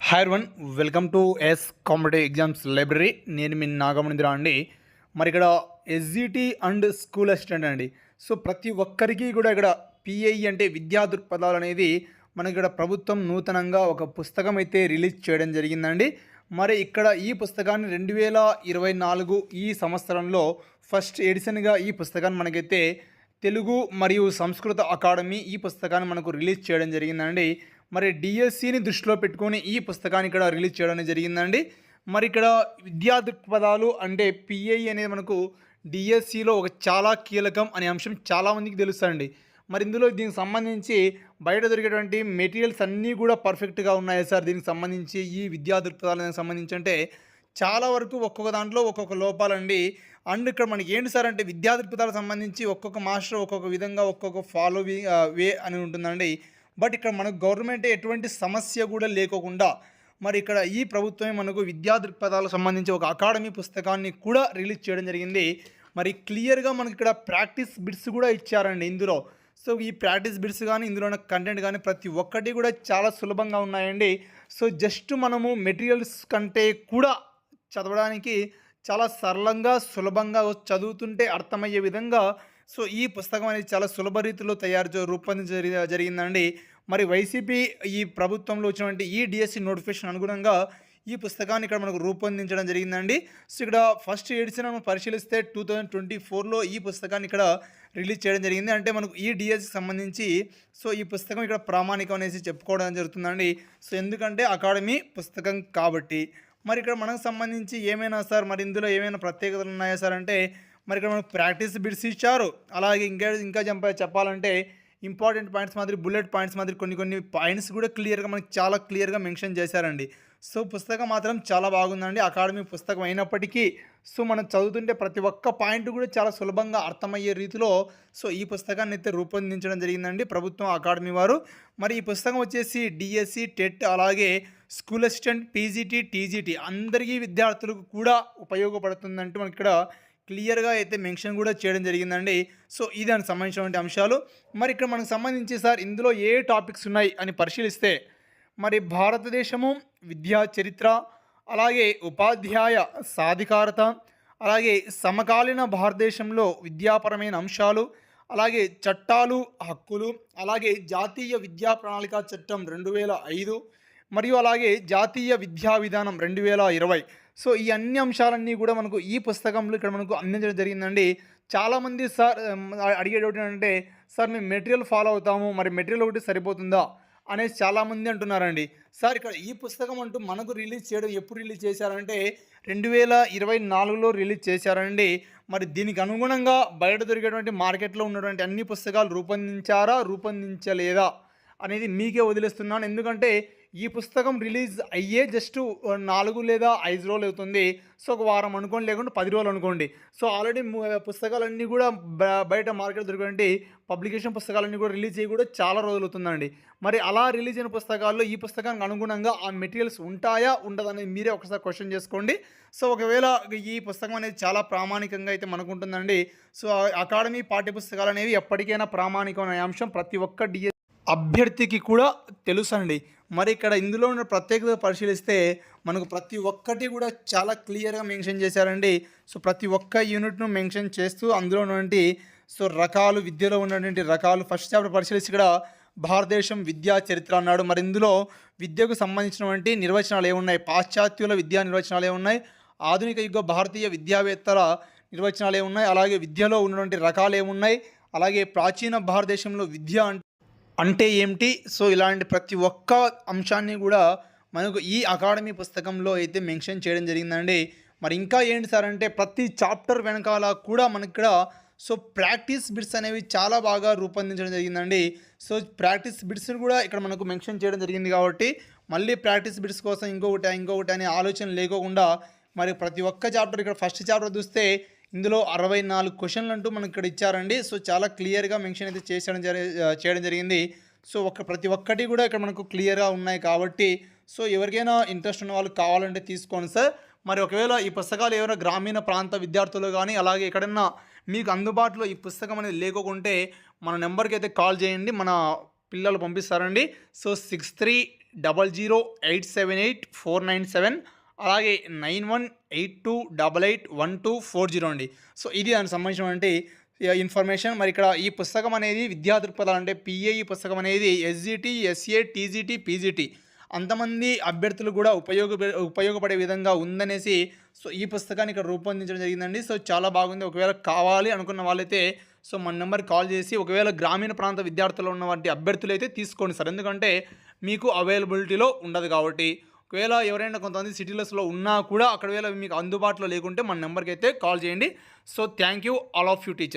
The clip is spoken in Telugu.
Hi one welcome to S competitive exams library నేను మీ నాగమణింద్ర అండి. మరి ఇక్కడ ఎస్జిటి అండ్ స్కూల్ అసిస్టెంట్ అండి. సో ప్రతి ఒక్కరికి కూడా ఇక్కడ పిఐ అంటే విద్యా దృక్పథాలు అనేది మనకి ఇక్కడ ప్రభుత్వం నూతనంగా ఒక పుస్తకం అయితే రిలీజ్ చేయడం జరిగిందండి. మరి ఇక్కడ ఈ పుస్తకాన్ని రెండు వేల ఇరవై నాలుగు ఈ సంవత్సరంలో ఫస్ట్ ఎడిషన్గా ఈ పుస్తకాన్ని మనకైతే తెలుగు మరియు సంస్కృత అకాడమీ ఈ పుస్తకాన్ని మనకు రిలీజ్ చేయడం జరిగిందండి. మరి డిఎస్సిని దృష్టిలో పెట్టుకొని ఈ పుస్తకాన్ని ఇక్కడ రిలీజ్ చేయడం జరిగిందండి. మరి ఇక్కడ విద్యా దృక్పథాలు అంటే పిఐ అనేది మనకు డిఎస్సిలో ఒక చాలా కీలకం అనే అంశం చాలామందికి తెలుస్తుందండి మరి ఇందులో దీనికి సంబంధించి బయట దొరికేటువంటి మెటీరియల్స్ అన్నీ కూడా పర్ఫెక్ట్గా ఉన్నాయి సార్? దీనికి సంబంధించి ఈ విద్యా దృక్పథాలకు సంబంధించి అంటే చాలా వరకు ఒక్కొక్క దాంట్లో ఒక్కొక్క లోపాలండి. అండ్ ఇక్కడ మనకి ఏంటి సార్ అంటే విద్యా దృక్పథాలకు సంబంధించి ఒక్కొక్క మాస్టర్ ఒక్కొక్క విధంగా ఒక్కొక్క ఫాలో వే అని ఉంటుందండి. బట్ ఇక్కడ మనకు గవర్నమెంట్ ఎటువంటి సమస్య కూడా లేకోకుండా మరి ఇక్కడ ఈ ప్రభుత్వమే మనకు విద్యా దృక్పథాలకు సంబంధించి ఒక అకాడమీ పుస్తకాన్ని కూడా రిలీజ్ చేయడం జరిగింది. మరి క్లియర్గా మనకి ఇక్కడ ప్రాక్టీస్ బిట్స్ కూడా ఇచ్చారండి ఇందులో. సో ఈ ప్రాక్టీస్ బిట్స్ కానీ ఇందులో ఉన్న కంటెంట్ కానీ ప్రతి ఒక్కటి కూడా చాలా సులభంగా ఉన్నాయండి. సో జస్ట్ మనము మెటీరియల్స్ కంటే కూడా చదవడానికి చాలా సరళంగా సులభంగా చదువుతుంటే అర్థమయ్యే విధంగా సో ఈ పుస్తకం అనేది చాలా సులభ రీతిలో తయారు చే- రూపొందించ జరిగిందండి. మరి వైసీపీ ఈ ప్రభుత్వంలో వచ్చినటువంటి ఈ డిఎస్సి నోటిఫికేషన్ అనుగుణంగా ఈ పుస్తకాన్ని ఇక్కడ మనకు రూపొందించడం జరిగిందండి. సో ఇక్కడ ఫస్ట్ ఎడిషన్ మనం పరిశీలిస్తే టూ థౌజండ్ ట్వంటీ ఫోర్లో ఈ పుస్తకాన్ని ఇక్కడ రిలీజ్ చేయడం జరిగింది. అంటే మనకు ఈ డిఎస్సి సంబంధించి సో ఈ పుస్తకం ఇక్కడ ప్రామాణికం అనేసి చెప్పుకోవడం జరుగుతుందండి. సో ఎందుకంటే అకాడమీ పుస్తకం కాబట్టి. మరి ఇక్కడ మనకు సంబంధించి ఏమైనా సార్ మరి ఇందులో ఏమైనా ప్రత్యేకతలు ఉన్నాయా సార్? అంటే మరి ఇక్కడ మనకు ప్రాక్టీస్ బిట్స్ ఇచ్చారు. అలాగే ఇంకా ఇంకా చెప్పాలంటే ఇంపార్టెంట్ పాయింట్స్ మాదిరి బుల్లెట్ పాయింట్స్ మాదిరి కొన్ని కొన్ని పాయింట్స్ కూడా క్లియర్గా మనకి చాలా క్లియర్గా మెన్షన్ చేశారండి. సో పుస్తకం మాత్రం చాలా బాగుందండి. అకాడమీ పుస్తకం అయినప్పటికీ సో మనం చదువుతుంటే ప్రతి ఒక్క పాయింట్ కూడా చాలా సులభంగా అర్థమయ్యే రీతిలో సో ఈ పుస్తకాన్ని అయితే రూపొందించడం జరిగిందండి ప్రభుత్వం అకాడమీ వారు. మరి ఈ పుస్తకం వచ్చేసి డిఎస్సి టెట్ అలాగే స్కూల్ అసిస్టెంట్ పీజీటీ టీజీటీ అందరికీ విద్యార్థులకు కూడా ఉపయోగపడుతుందంటూ మనకి ఇక్కడ క్లియర్గా అయితే మెన్షన్ కూడా చేయడం జరిగిందండి. సో ఇది దానికి సంబంధించినటువంటి అంశాలు. మరి ఇక్కడ మనకు సంబంధించి సార్ ఇందులో ఏ టాపిక్స్ ఉన్నాయి అని పరిశీలిస్తే మరి భారతదేశము విద్యా చరిత్ర అలాగే ఉపాధ్యాయ సాధికారత అలాగే సమకాలీన భారతదేశంలో విద్యాపరమైన అంశాలు అలాగే చట్టాలు హక్కులు అలాగే జాతీయ విద్యా ప్రణాళిక చట్టం రెండు వేల ఐదు మరియు అలాగే జాతీయ విద్యా విధానం రెండు వేల ఇరవై. సో ఈ అన్ని అంశాలన్నీ కూడా మనకు ఈ పుస్తకంలో ఇక్కడ మనకు అందించడం జరిగిందండి. చాలామంది సార్ ఉమ్, ఏంటంటే సార్ మేము మెటీరియల్ ఫాలో అవుతాము మరి మెటీరియల్ ఒకటి సరిపోతుందా? అనేసి చాలామంది అంటున్నారండి. సార్ ఇక్కడ ఈ పుస్తకం అంటూ మనకు రిలీజ్ చేయడం ఎప్పుడు రిలీజ్ చేశారంటే రెండు వేల ఇరవై నాలుగులో రిలీజ్ చేశారండి. మరి దీనికి అనుగుణంగా బయట దొరికేటువంటి మార్కెట్లో ఉన్నటువంటి అన్ని పుస్తకాలు రూపొందించారా రూపొందించలేదా అనేది మీకే వదిలేస్తున్నాను. ఎందుకంటే ఈ పుస్తకం రిలీజ్ అయ్యే జస్ట్ నాలుగు లేదా ఐదు రోజులు అవుతుంది. సో ఒక వారం అనుకోండి లేకుంటే పది రోజులు అనుకోండి. సో ఆల్రెడీ పుస్తకాలన్నీ కూడా బ- బయట మార్కెట్ దొరికినటువంటి పబ్లికేషన్ పుస్తకాలన్నీ కూడా రిలీజ్ అయ్యి కూడా చాలా రోజులు అవుతుందండి. మరి అలా రిలీజ్ అయిన పుస్తకాల్లో ఈ పుస్తకానికి అనుగుణంగా ఆ మెటీరియల్స్ ఉంటాయా ఉండదనేది మీరే ఒకసారి క్వశ్చన్ చేసుకోండి. సో ఒకవేళ ఈ పుస్తకం అనేది చాలా ప్రామాణికంగా అయితే మనకు ఉంటుందండి సో అకాడమీ పాఠ్య పుస్తకాలు అనేవి ఎప్పటికైనా ప్రామాణికమైన అంశం. ప్రతి ఒక్క డిఎస్ అభ్యర్థికి కూడా తెలుసండి. మరి ఇక్కడ ఇందులో ఉన్న ప్రత్యేకత పరిశీలిస్తే మనకు ప్రతి ఒక్కటి కూడా చాలా క్లియర్గా మెన్షన్ చేశారండి. సో ప్రతి ఒక్క యూనిట్ను మెన్షన్ చేస్తూ అందులో ఉన్నటువంటి సో రకాలు విద్యలో ఉన్నటువంటి రకాలు ఫస్ట్ చాప్టర్ పరిశీలిస్తే ఇక్కడ భారతదేశం విద్యా చరిత్ర అన్నాడు. మరి ఇందులో విద్యకు సంబంధించినటువంటి నిర్వచనాలు ఏమున్నాయి? పాశ్చాత్యుల విద్యా నిర్వచనాలు ఏమున్నాయి? ఆధునిక యుగ భారతీయ విద్యావేత్తల నిర్వచనాలు ఏమున్నాయి? అలాగే విద్యలో ఉన్నటువంటి రకాలు ఏమున్నాయి? అలాగే ప్రాచీన భారతదేశంలో విద్య అంటే అంటే ఏమిటి? సో ఇలాంటి ప్రతి ఒక్క అంశాన్ని కూడా మనకు ఈ అకాడమీ పుస్తకంలో అయితే మెన్షన్ చేయడం జరిగిందండి. మరి ఇంకా ఏంటి సార్ అంటే ప్రతి చాప్టర్ వెనకాల కూడా మనకి ఇక్కడ సో ప్రాక్టీస్ బిట్స్ అనేవి చాలా బాగా రూపొందించడం జరిగిందండి. సో ప్రాక్టీస్ బిట్స్ని కూడా ఇక్కడ మనకు మెన్షన్ చేయడం జరిగింది కాబట్టి మళ్ళీ ప్రాక్టీస్ బిట్స్ కోసం ఇంకొకటి ఇంకొకటి అనే ఆలోచన లేకోకుండా మరి ప్రతి ఒక్క చాప్టర్ ఇక్కడ ఫస్ట్ చాప్టర్ చూస్తే ఇందులో అరవై నాలుగు క్వశ్చన్లు అంటూ మనకి ఇక్కడ ఇచ్చారండి. సో చాలా క్లియర్గా మెన్షన్ అయితే చేసడం చేయడం జరిగింది. సో ఒక ప్రతి ఒక్కటి కూడా ఇక్కడ మనకు క్లియర్గా ఉన్నాయి కాబట్టి సో ఎవరికైనా ఇంట్రెస్ట్ ఉన్న వాళ్ళు కావాలంటే తీసుకోండి సార్. మరి ఒకవేళ ఈ పుస్తకాలు ఎవరైనా గ్రామీణ ప్రాంత విద్యార్థులు కానీ అలాగే ఎక్కడన్నా మీకు అందుబాటులో ఈ పుస్తకం అనేది లేకుంటే మన నెంబర్కి అయితే కాల్ చేయండి. మన పిల్లలు పంపిస్తారండి. So six three double zero eight seven eight four nine seven అలాగే nine one eight two double eight one two four zero అండి. సో ఇది దానికి సంబంధించినటువంటి ఇన్ఫర్మేషన్ మరి ఇక్కడ ఈ పుస్తకం అనేది విద్యా దృక్పథాలు అంటే పిఏ పుస్తకం అనేది ఎస్జిటి ఎస్ఏ టీజీటీ పీజీటీ అంతమంది అభ్యర్థులు కూడా ఉపయోగ ఉపయోగపడే విధంగా ఉందనేసి సో ఈ పుస్తకాన్ని ఇక్కడ రూపొందించడం జరిగిందండి. సో చాలా బాగుంది. ఒకవేళ కావాలి అనుకున్న వాళ్ళైతే సో మన నెంబర్ కాల్ చేసి ఒకవేళ గ్రామీణ ప్రాంత విద్యార్థులు ఉన్నటువంటి అభ్యర్థులు అయితే తీసుకోండి సార్. ఎందుకంటే మీకు అవైలబిలిటీలో ఉండదు కాబట్టి ఒకవేళ ఎవరైనా కొంతమంది సిటీలస్లో ఉన్నా కూడా అక్కడ వేళ మీకు అందుబాటులో లేకుంటే మన నెంబర్కి అయితే కాల్ చేయండి. So thank you all of you teacher